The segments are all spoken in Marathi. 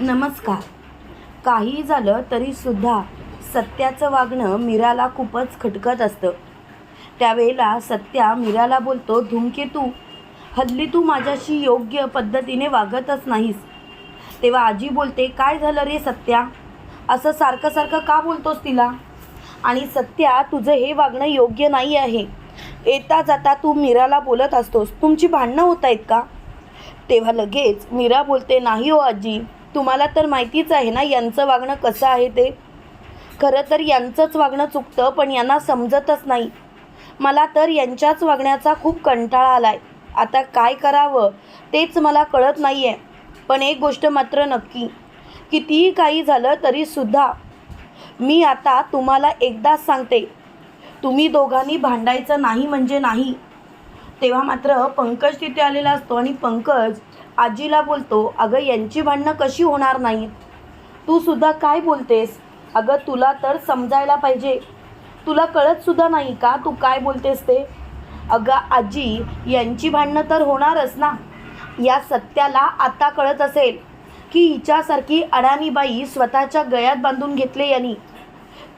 नमस्कार. काही झालं तरीसुद्धा सत्याचं वागणं मीराला खूपच खटकत असतं. त्यावेळेला सत्या मीराला बोलतो धूमकेतू हल्ली तू माझ्याशी योग्य पद्धतीने वागतच नाहीस. तेव्हा आजी बोलते काय झालं रे सत्या? असं सारखं सारखं का बोलतोस तिला? आणि सत्या तुझं हे वागणं योग्य नाही आहे. येता जाता तू मीराला बोलत असतोस. तुमची भांडणं होत आहेत का? तेव्हा लगेच मीरा बोलते नाही हो आजी. तुम्हाला तर माहितीच आहे ना यांचं वागणं कसं आहे ते? खरं तर यांचंच वागणं चुकतं पण यांना समजतच नाही. मला तर यांच्याच वागण्याचा खूप कंटाळा आला आहे आता काय करावं तेच मला कळत नाही आहे पण एक गोष्ट मात्र नक्की कितीही काही झालं तरीसुद्धा मी आता तुम्हाला एकदाच सांगते. तुम्ही दोघांनी भांडायचं नाही म्हणजे नाही. तेव्हा मात्र पंकज तिथे आलेला असतो आणि पंकज आजीला बोलतो अगं यांची भांडणं कशी होणार नाहीत? तू सुद्धा काय बोलतेस? अगं तुला तर समजायला पाहिजे. तुला कळतसुद्धा नाही का तू काय बोलतेस ते? अगं आजी यांची भांडणं तर होणारच ना. या सत्याला आता कळत असेल की हिच्यासारखी अडाणीबाई स्वतःच्या गळ्यात बांधून घेतले यांनी.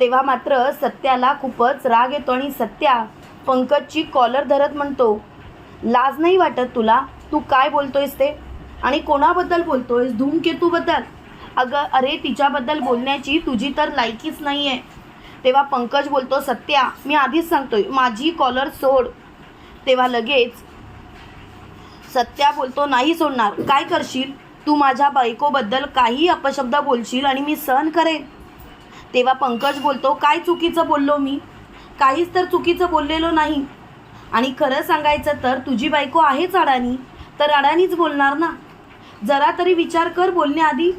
तेव्हा मात्र सत्याला खूपच राग येतो आणि सत्या पंकजची कॉलर धरत म्हणतो लाज नाही वाटत तुला? तू काय बोलतोयस ते? आणि कोणाबद्दल बोलतोयस? धूमकेतूबद्दल? अगं अरे तिच्याबद्दल बोलण्याची तुझी तर लायकीच नाही आहे तेव्हा पंकज बोलतो सत्या मी आधीच सांगतोय माझी कॉलर सोड. तेव्हा लगेच सत्या बोलतो नाही सोडणार. काय करशील? तू माझ्या बायकोबद्दल काही अपशब्द बोलशील आणि मी सहन करेन. तेव्हा पंकज बोलतो काय चुकीचं बोललो मी? काहीच तर चुकीचं बोललेलो नाही. आणि खरं सांगायचं तर तुझी बायको आहेच अडाणी तर अडाणीच बोलणार ना? जरा तरी विचार कर बोलण्याआधी.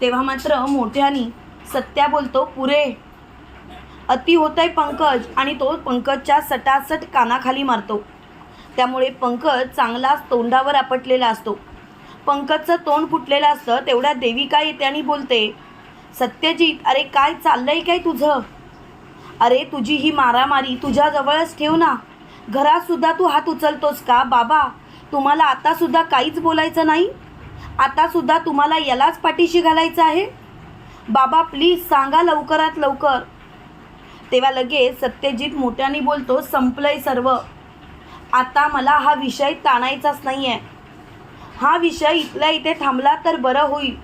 तेव्हा मात्र मोठ्यानी सत्या बोलतो पुरे अति होत आहे पंकज. आणि तो पंकजच्या सटासट कानाखाली मारतो. त्यामुळे पंकज चांगलाच तोंडावर आपटलेला असतो. पंकजचं तोंड फुटलेलं असतं तेवढ्या देविका येते आणि बोलते सत्यजित अरे काय चाललंय काय तुझं? अरे तुझी ही मारामारी तुझ्याजवळच ठेव ना. घरातसुद्धा तू हात उचलतोस का बाबा? तुम्हाला आतासुद्धा काहीच बोलायचं नाही? आतासुद्धा तुम्हाला यालाच पाठीशी घालायचं आहे? बाबा प्लीज सांगा लवकरात लवकर. तेव्हा लगेच सत्यजित मोठ्याने बोलतो संपलंय सर्व. आता मला हा विषय ताणायचाच नाही आहे हा विषय इथल्या इथे थांबला तर बरं होईल.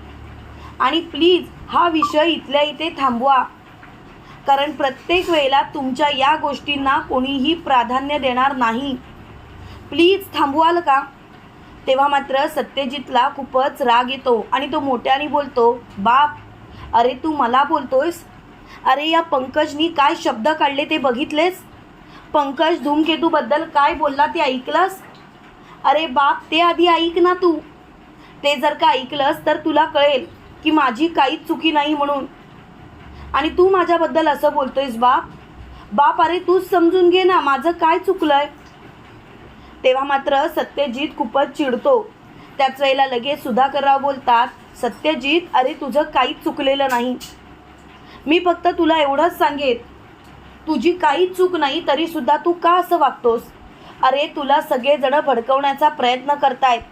आणि प्लीज हा विषय इथल्या इथे थांबवा. कारण प्रत्येक वेळेला तुमच्या या गोष्टींना कोणीही प्राधान्य देणार नाही. प्लीज थांबवाल का? तेव्हा मात्र सत्यजितला खूपच राग येतो आणि तो मोठ्याने बोलतो बाप अरे तू मला बोलतोयस? अरे या पंकजनी काय शब्द काढले ते बघितलेस? पंकज धूमकेतूबद्दल काय बोलला ते ऐकलंस? अरे बाप ते आधी ऐक ना तू. ते जर का ऐकलंस तर तुला कळेल की माझी काहीच चुकी नाही म्हणून. आणि तू माझ्याबद्दल असं बोलतोयस बाप? बाप अरे तूच समजून घे ना माझं काय चुकलंय? तेव्हा मात्र सत्यजित खूपच चिडतो. त्याच वेळेला लगेच सुधाकरराव बोलतात सत्यजित अरे तुझं काहीच चुकलेलं नाही. मी फक्त तुला एवढंच सांगेन. तुझी काहीच चूक नाही तरीसुद्धा तू का असं वागतोस? अरे तुला सगळेजणं भडकवण्याचा प्रयत्न करतायत.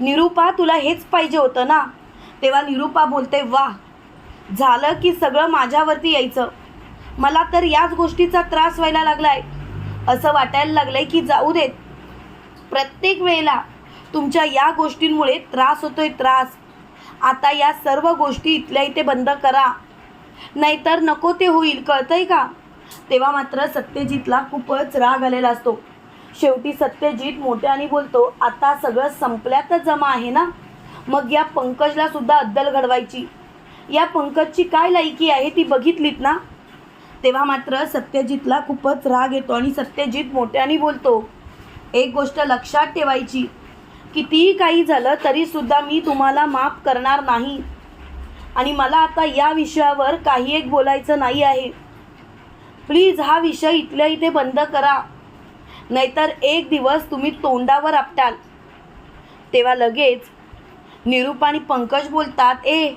निरूपा तुला हेच पाहिजे होतं ना? तेव्हा निरूपा बोलते वा झालं की सगळं माझ्यावरती यायचं. मला तर याच गोष्टीचा त्रास व्हायला लागलाय. असं वाटायला लागलंय की जाऊ देत. प्रत्येक वेळेला तुमच्या या गोष्टींमुळे त्रास होतोय त्रास. आता या सर्व गोष्टी इथल्या इथे बंद करा. नाहीतर नको ते होईल कळतंय का? तेव्हा मात्र सत्यजितला खूपच राग आलेला असतो. शेवटी सत्यजित मोठ्याने बोलतो आता सगळं संपल्यातच जमा आहे ना? मग या पंकजला सुद्धा अद्दल घडवायची. या पंकजची काय लायकी आहे ती बघितलीत ना? तेव्हा मात्र सत्यजितला खूपच राग येतो आणि सत्यजित मोठ्याने बोलतो एक गोष्ट लक्षात ठेवायची. कितीही काही झालं तरीसुद्धा मी तुम्हाला माफ करणार नाही. आणि मला आता या विषयावर काही एक बोलायचं नाही आहे. प्लीज हा विषय इथल्या इथे बंद करा. नाहीतर एक दिवस तुम्ही तोंडावर आपटाल. तेव्हा लगेच निरूप आणि पंकज बोलतात ए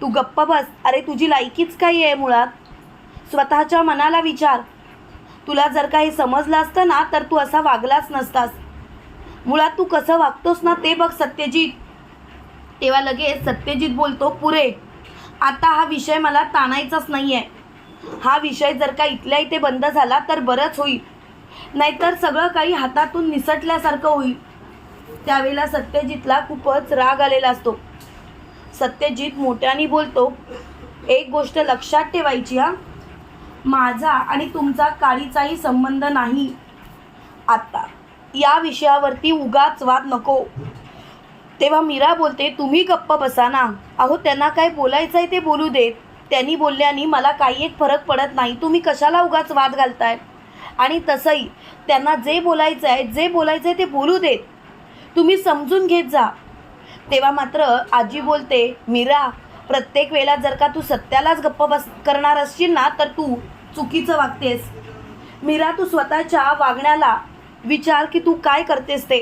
तू गप्प बस. अरे तुझी लायकीच काही आहे मुळात? स्वतःच्या मनाला विचार. तुला जर काही समजलं असतं ना तर तू असा वागलाच नसतास. मुळात तू कसं वागतोस ना ते बघ सत्यजित. तेव्हा लगेच सत्यजित बोलतो पुरे आता हा विषय मला ताणायचाच नाही आहे हा विषय जर का इथल्या इथे बंद झाला तर बरंच होईल. नाहीतर सगळं काही हातातून निसटल्यासारखं होईल. त्यावेळेला सत्यजितला खूपच राग आलेला असतो. सत्यजित मोठ्याने बोलतो एक गोष्ट लक्षात ठेवायची हा. माझा आणि तुमचा काळीचाही संबंध नाही. आता या विषयावरती उगाच वाद नको. तेव्हा मीरा बोलते तुम्ही गप्प बसा ना. अहो त्यांना काय बोलायचं आहे ते बोलू देत. त्यांनी बोलल्याने मला काही एक फरक पडत नाही. तुम्ही कशाला उगाच वाद घालताय? आणि तसंही त्यांना जे बोलायचं आहे जे बोलायचं आहे ते बोलू देत. तुम्ही समजून घेत जा. तेव्हा मात्र आजी बोलते मीरा प्रत्येक वेळेला जर का तू सत्यालाच गप्प बस करणार असशील ना तर तू चुकीचं वागतेस. मीरा तू स्वतःच्या वागण्याला विचार की तू काय करतेस ते.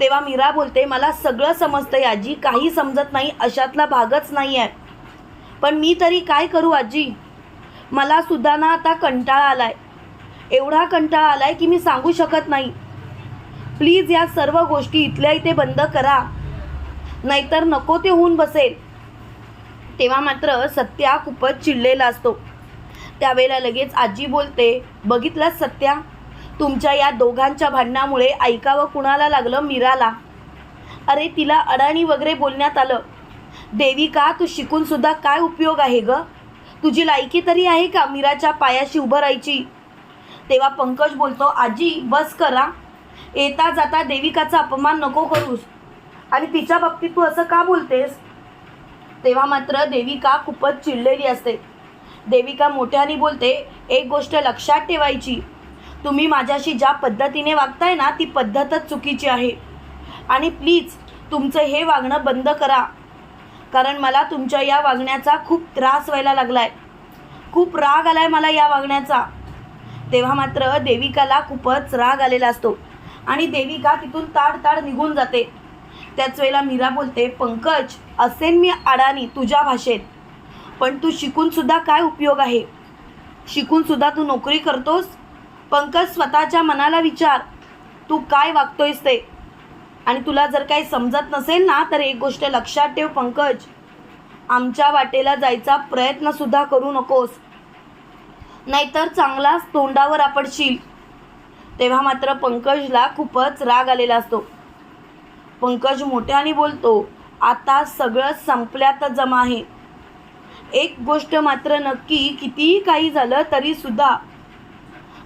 तेव्हा मीरा बोलते मला सगळं समजतंय आजी काही समजत नाही अशातला भागच नाही आहे पण मी तरी काय करू आजी? मला सुद्धा ना आता कंटाळा आलाय. एवढा कंटाळा आलाय की मी सांगू शकत नाही. प्लीज या सर्व गोष्टी इथल्या इथे बंद करा. नाहीतर नको ते होऊन बसेल. तेव्हा मात्र सत्या खूपच चिडलेला असतो. त्यावेळेला लगेच आजी बोलते बघितलं सत्या? तुमच्या या दोघांच्या भांडणामुळे ऐकावं कुणाला लागलं मीराला? अरे तिला अडाणी वगैरे बोलण्यात आलं. देविका तू शिकूनसुद्धा काय उपयोग आहे ग? तुझी लायकी तरी आहे का मीराच्या पायाशी उभं राहायची? तेव्हा पंकज बोलतो आजी बस करा. येता जाता देविकाचा अपमान नको करूस. आणि तिच्या बाबतीत तू असं का बोलतेस? तेव्हा मात्र देविका खूपच चिडलेली असते. देविका मोठ्याने बोलते एक गोष्ट लक्षात ठेवायची. तुम्ही माझ्याशी ज्या पद्धतीने वागताय ना ती पद्धतच चुकीची आहे. आणि प्लीज तुमचं हे वागणं बंद करा. कारण मला तुमच्या या वागण्याचा खूप त्रास व्हायला लागलाय. खूप राग आलाय मला या वागण्याचा. तेव्हा मात्र देविकाला खूपच राग आलेला असतो. आणि देविका तिथून ताड ताड निघून जाते. त्याच वेळेला मीरा बोलते पंकज असेन मी अडाणी तुझ्या भाषेत. पण तू शिकूनसुद्धा काय उपयोग आहे? शिकूनसुद्धा तू नोकरी करतोस? पंकज स्वतःच्या मनाला विचार. तू काय वागतोयस ते? आणि तुला जर काही समजत नसेल ना तर एक गोष्ट लक्षात ठेव पंकज. आमच्या वाटेला जायचा प्रयत्नसुद्धा करू नकोस. नाहीतर चांगलाच तोंडावर आपडशील तेव्हा मात्र पंकजला खूपच राग आलेला असतो. पंकज मोठ्याने बोलतो आता सगळं संपल्यात जमा आहे. एक गोष्ट मात्र नक्की कितीही काही झालं तरी सुद्धा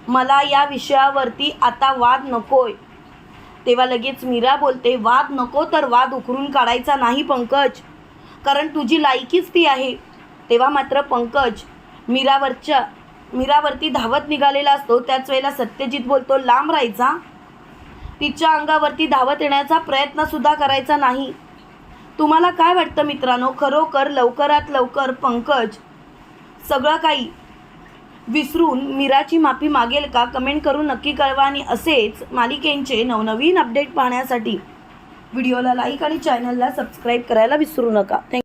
मला या विषयावरती आता वाद नकोय. तेव्हा लगेच मीरा बोलते वाद नको तर वाद उकरून काढायचा नाही पंकज कारण तुझी लायकीच ती आहे. तेव्हा मात्र पंकज मीरावरच्या मीरावरती धावत निघालेला असतो. त्याच वेळेला सत्यजित बोलतो लांब राहायचा तिच्या अंगावरती धावत येण्याचा प्रयत्नसुद्धा करायचा नाही. तुम्हाला काय वाटतं मित्रांनो? खरोखर लवकरात लवकर पंकज सगळं काही विसरून मीराची माफी मागेल का? कमेंट करून नक्की कळवा आणि असेच मालिकेंचे नवनवीन अपडेट पाहण्यासाठी व्हिडिओला लाईक आणि चॅनलला सबस्क्राईब करायला विसरू नका. थँक्यू